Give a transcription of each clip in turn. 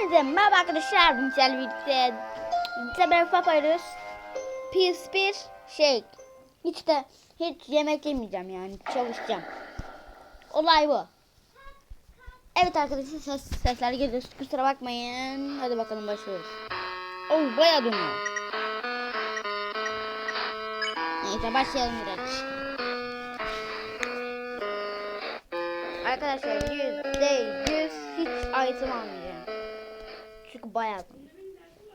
Hepinize merhaba arkadaşlar. Güncel birlikte Sabah yapıyoruz. Pis bir şey. Hiç de hiç yemek yemeyeceğim yani. Çalışacağım. Olay bu. Evet arkadaşlar ses, sesler geliyor. Kusura bakmayın. Hadi bakalım başlıyoruz. Oh bayağı dönüyor. Neyse başlayalım direkt. Arkadaşlar yüzde yüz hiç item almayacağım. Çünkü bayağı dönüyor.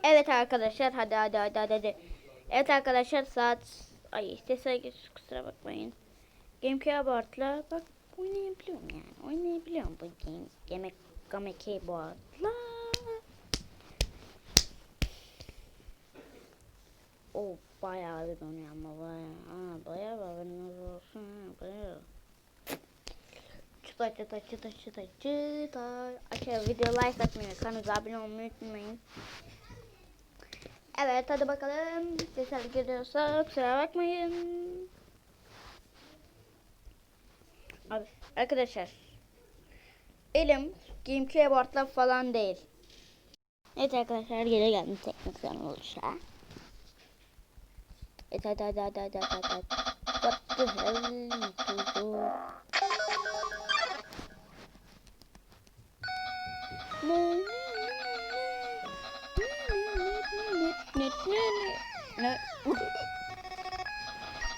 Evet arkadaşlar hadi hadi hadi hadi. hadi. Evet arkadaşlar saat ay geç kusura bakmayın. Gamecube abartla bak oynayabiliyorum yani oynayabiliyorum bu game yemek game keyboardla. O bayağı bir donuyor ama bayağı. Aa, bayağı haberiniz olsun. ha, Bayağı. Çıta çıta çıta çıta çıta. Aşağı video like atmayı, kanala abone olmayı unutmayın. Evet hadi bakalım. Sesler geliyorsa kusura bakmayın. Abi, arkadaşlar. Elim GameCube board'la falan değil. Evet arkadaşlar geri geldim teknik sorun olursa. Evet hadi hadi hadi hadi hadi. What the hell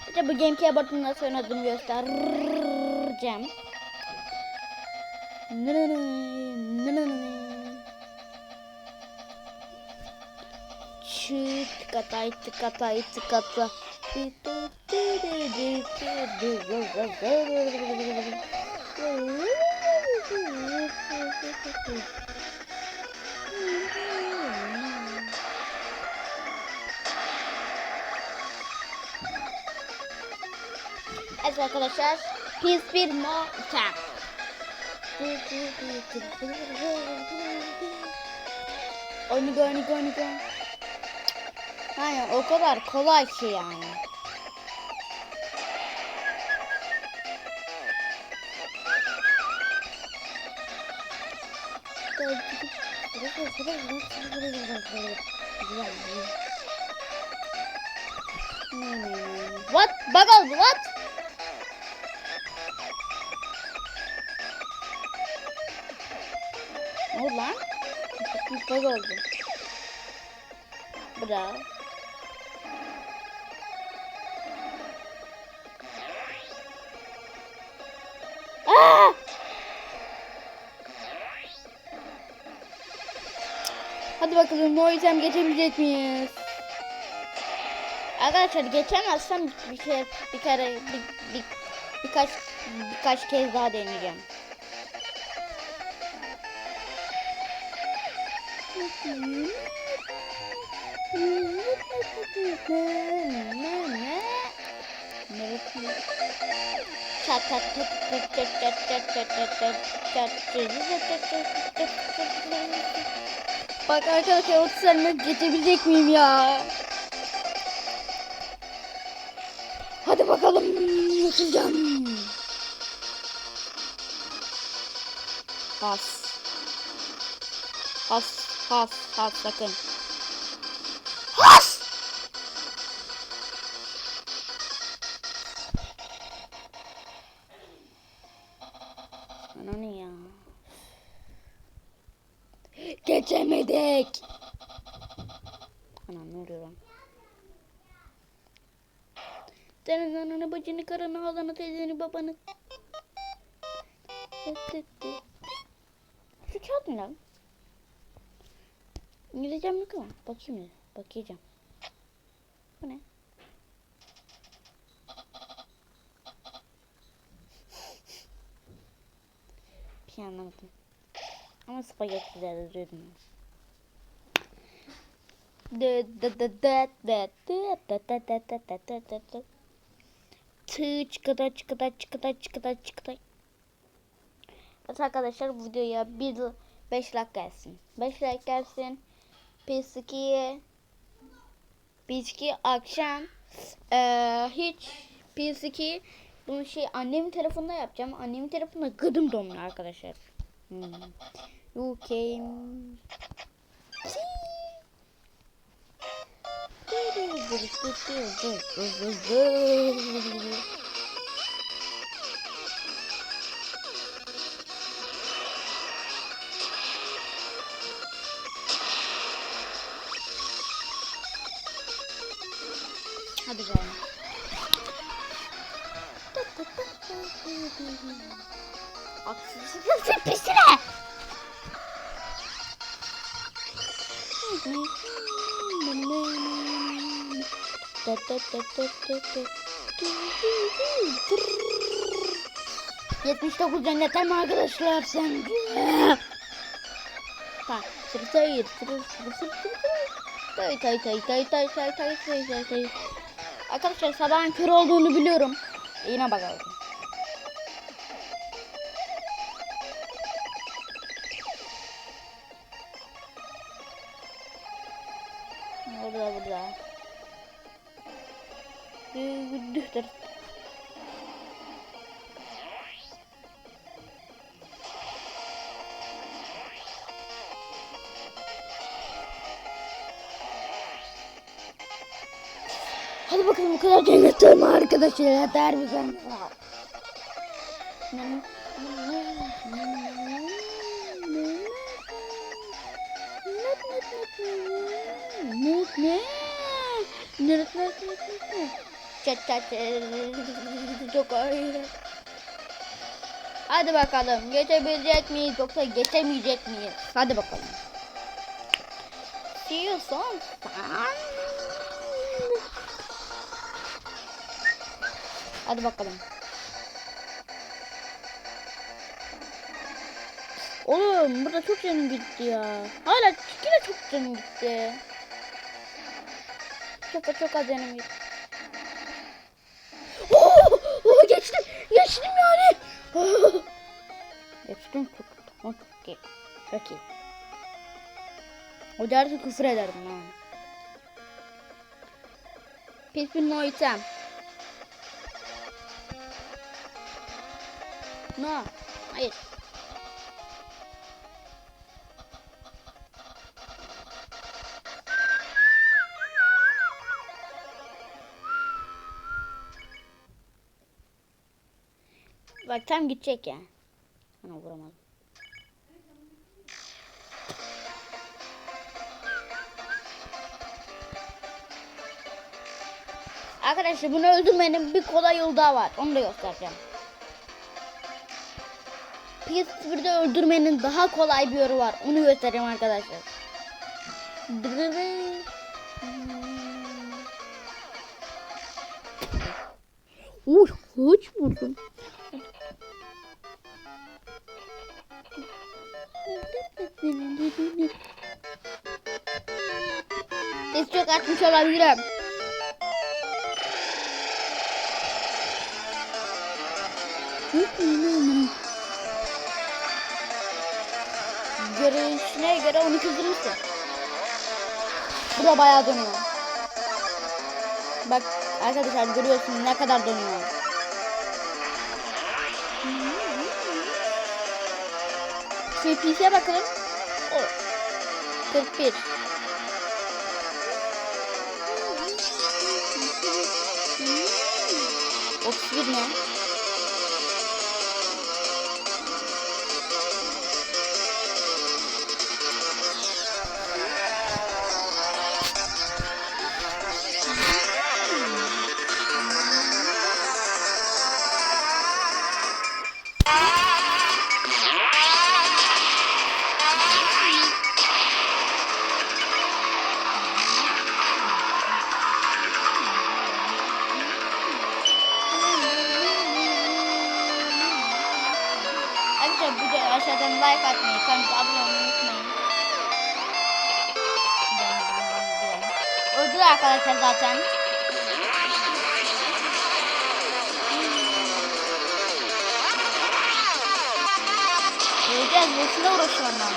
İşte bu gameplay button'dan sonra adımı göstereceğim. Tıkatay tıkatay tıkatla. Tıkatay tıkatay tıkatla. Evet arkadaşlar. Pis bir nokta. Oyunu oyunu oyunu Aynen o kadar kolay ki yani. What? Bug what? Bug oldu. Bravo. Aa! Hadi bakalım o item geçebilecek miyiz? Arkadaşlar geçemezsem bir kere bir kere bir, bir, birkaç birkaç kez daha deneyeceğim. Çat çat çat çat çat çat çat çat çat çat çat Bak arkadaşlar 30 saniye geçebilecek miyim ya? Hadi bakalım yapacağım. Has. Has, has, has sakın. Has! Ana ne ya? Geçemedik. Anam ne oluyor lan? Senin ananı, bacını, karını, halanı, teyzeni, babanı. Şu kağıt ne lan? İngilizcem yok ama bakayım ya. Bakacağım. Bu ne? Bir şey anlamadım. Ama spagetti de diyordum. Çıkıda çıkıda çıkıda çıkıda çıkıda. Evet arkadaşlar bu videoya 1 5 like gelsin. 5 like gelsin. P2 akşam e, hiç P2 bunu şey annemin tarafında yapacağım. Annemin tarafında gıdım domlu arkadaşlar. Hmm. You came. Haksızlık pisine. Yetmiş dokuz cennetten mi arkadaşlar sen? Tamam. Sır. Sır sır sır sır. Tay tay tay tay tay tay tay tay tay. Arkadaşlar sabahın kör olduğunu biliyorum. Yine bakalım. Burada burada. Dühtür. Hadi bakalım bu kadar cennet mi arkadaşlar yeter mi sen? Ne ne? Ne ne ne? Çat çat çok ayrı. Hadi bakalım geçebilecek miyiz yoksa geçemeyecek miyiz? Hadi bakalım. See you soon. Hadi bakalım. Oğlum burada çok canım gitti ya. Hala yine çok canım gitti. Çok çok az canım gitti. Oo, oo, geçtim. Geçtim yani. Oo. Geçtim çok çok iyi. Çok iyi. O dersi küfür ederdim ha. Pis bir no item. No. Hayır. Bak tam gidecek ya. Ana vuramadım. Arkadaşlar bunu öldürmenin bir kolay yolu daha var. Onu da göstereceğim. PS1'de öldürmenin daha kolay bir yolu var. Onu göstereyim arkadaşlar. Uy, hiç vurdum. Ses çok artmış olabilirim. Görünüşüne göre onu kızdırmışsın. Bu da bayağı dönüyor. Bak arkadaşlar görüyorsunuz ne kadar dönüyor. CP'ye bakalım. 41 31 ne? Arkadaşlar bu videoya aşağıdan like atmayı, kanala abone olmayı unutmayın. Öldü arkadaşlar zaten. Öleceğiz. Boşuna uğraşıyorum ben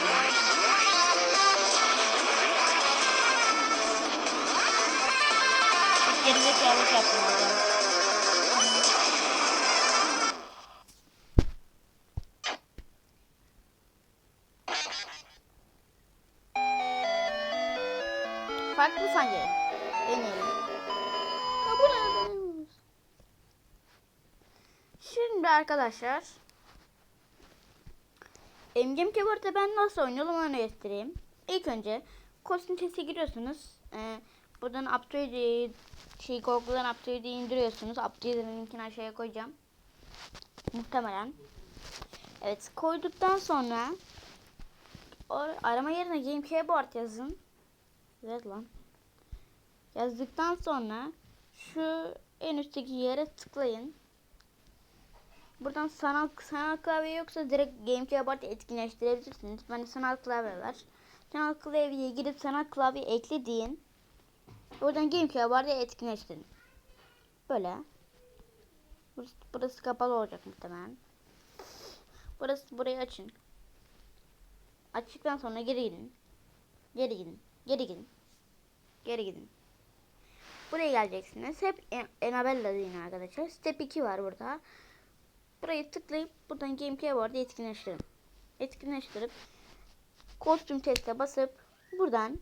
Gerizekalık yaptım orada. Farklı sence? Deneyelim. Bu ne? Şimdi arkadaşlar Emgem Keyboard'da ben nasıl oynuyorum onu göstereyim. İlk önce kostüm testi giriyorsunuz. Ee, buradan Uptrade'i şey Google'dan Uptrade'i indiriyorsunuz. Uptrade'in linkini aşağıya koyacağım. Muhtemelen. Evet koyduktan sonra arama yerine Game Keyboard yazın. Evet lan. Yazdıktan sonra şu en üstteki yere tıklayın. Buradan sanal sanal klavye yoksa direkt Game Keyboard'ı etkinleştirebilirsiniz. Bende sanal klavye var. Sanal klavyeye girip sanal klavye ekle deyin. Oradan Game Keyboard'ı etkinleştirin. Böyle. Burası, burası kapalı olacak muhtemelen. Burası burayı açın. Açtıktan sonra geri gidin. Geri gidin. Geri gidin. Geri gidin. Buraya geleceksiniz. Hep En- Enabella deyin arkadaşlar. Step 2 var burada. Burayı tıklayıp buradan Game Keyboard'ı etkinleştirin. Etkinleştirip kostüm teste basıp buradan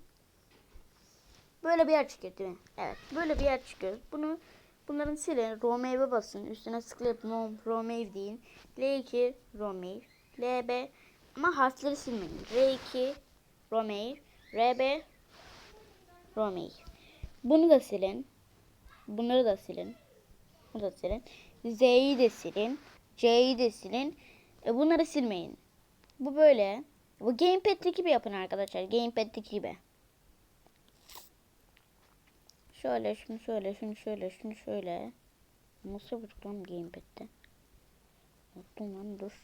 böyle bir yer çıkıyor değil mi? Evet. Böyle bir yer çıkıyor. Bunu bunların silin. Romave'e basın. Üstüne tıklayıp no, Romave deyin. L2 Romave. LB ama harfleri silmeyin. R2 Romave. RB Romave. Bunu da silin. Bunları da silin. Bunu da silin. Z'yi de silin. C'yi de silin. E bunları silmeyin. Bu böyle. Bu gamepad'deki gibi yapın arkadaşlar. Gamepad'deki gibi. Şöyle, şunu şöyle, şunu şöyle, şunu şöyle. Nasıl yapacak lan gamepad'de? Unuttum lan dur.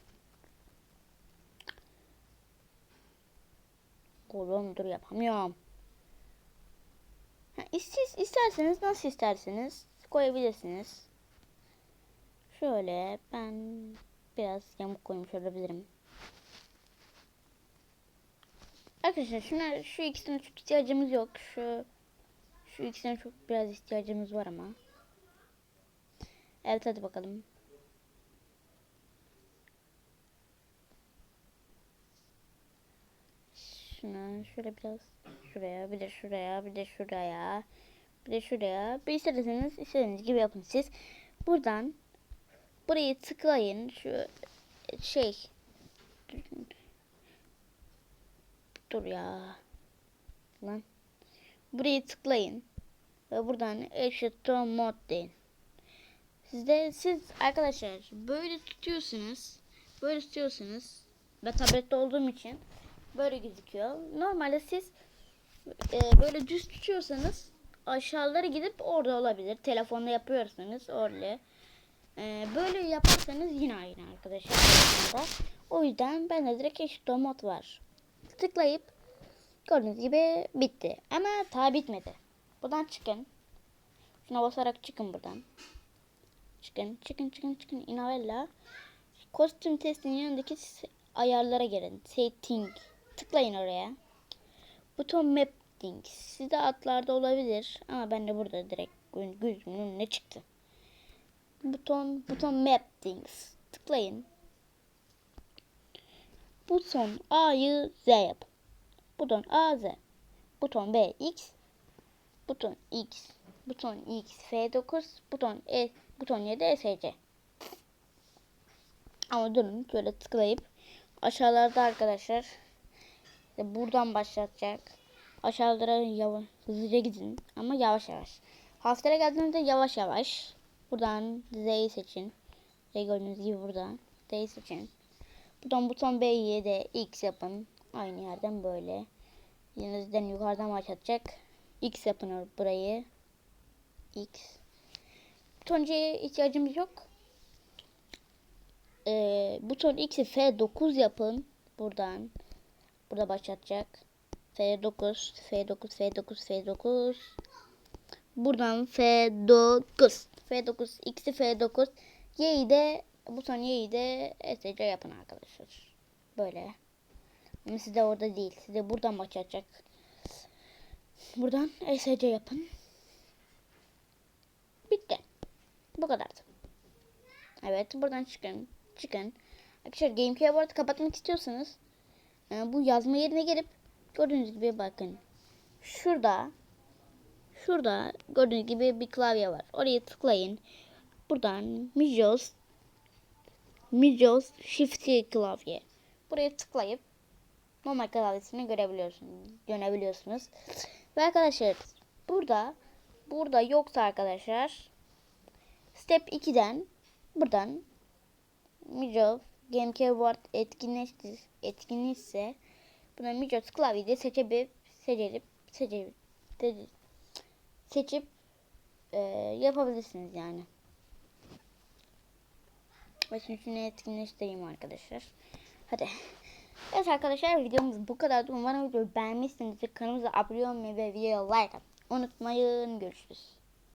Oğlum dur yapamıyorum. Ha, istiz, isterseniz nasıl isterseniz koyabilirsiniz. Şöyle ben biraz yamuk koymuş olabilirim. Arkadaşlar şuna şu ikisine çok ihtiyacımız yok. Şu şu ikisine çok biraz ihtiyacımız var ama. Evet hadi bakalım. Şuna şöyle biraz şuraya bir de şuraya bir de şuraya bir de şuraya bir isterseniz istediğiniz gibi yapın siz. Buradan burayı tıklayın şu şey dur ya lan burayı tıklayın ve buradan exit to mod deyin. Sizde siz arkadaşlar böyle tutuyorsunuz böyle tutuyorsunuz ve tablette olduğum için böyle gözüküyor. Normalde siz e, böyle düz tutuyorsanız aşağılara gidip orada olabilir. Telefonda yapıyorsanız orada. E, böyle yaparsanız yine aynı arkadaşlar. O yüzden bende direkt eşit mod var. Tıklayıp gördüğünüz gibi bitti. Ama daha bitmedi. Buradan çıkın. Şuna basarak çıkın buradan. Çıkın, çıkın, çıkın, çıkın. Inavella. Kostüm testinin yanındaki ayarlara gelin. Setting. Tıklayın oraya. Buton mapping. Sizde atlarda olabilir ama ben de burada direkt gö- gözümün önüne çıktı. Buton buton mappings. Tıklayın. Buton A'yı Z yap. Buton A Z. Buton B X. Buton X. Buton X F9. Buton E. Buton 7 ESC. Ama durun şöyle tıklayıp aşağılarda arkadaşlar işte buradan başlatacak. Aşağılara yavaş, hızlıca gidin ama yavaş yavaş. Haftalara geldiğinizde yavaş yavaş. Buradan Z'yi seçin. Z gördüğünüz gibi buradan Z'yi seçin. Buradan buton B'yi de X yapın. Aynı yerden böyle. Zaten yukarıdan başlatacak. X yapın burayı. X. Buton C'ye ihtiyacımız yok. Ee, buton X'i F9 yapın. Buradan. Burada başlatacak. F9, F9, F9, F9. Buradan F9. F9, X'i F9. Y'yi de buton Y'yi de SC yapın arkadaşlar. Böyle. Ama sizde orada değil. Size buradan başlatacak. Buradan SC yapın. Bitti. Bu kadardı. Evet buradan çıkın. Çıkın. Arkadaşlar Game Keyboard'u kapatmak istiyorsanız e, bu yazma yerine gelip gördüğünüz gibi bakın. Şurada Şurada gördüğünüz gibi bir klavye var. Oraya tıklayın. Buradan Mijos Mijos Shift klavye. Buraya tıklayıp normal klavyesini görebiliyorsunuz. Görebiliyorsunuz. Ve arkadaşlar burada burada yoksa arkadaşlar Step 2'den buradan Mijos Game Keyboard etkinleştir etkinleşse buna Mijos klavyeyi seçebilip seçip seçip seçip, seçip e, yapabilirsiniz yani. Ve şimdi etkinleştireyim arkadaşlar. Hadi. Evet arkadaşlar videomuz bu kadar. Umarım videoyu beğenmişsinizdir. Kanalımıza abone olmayı ve videoya like atmayı unutmayın. Görüşürüz.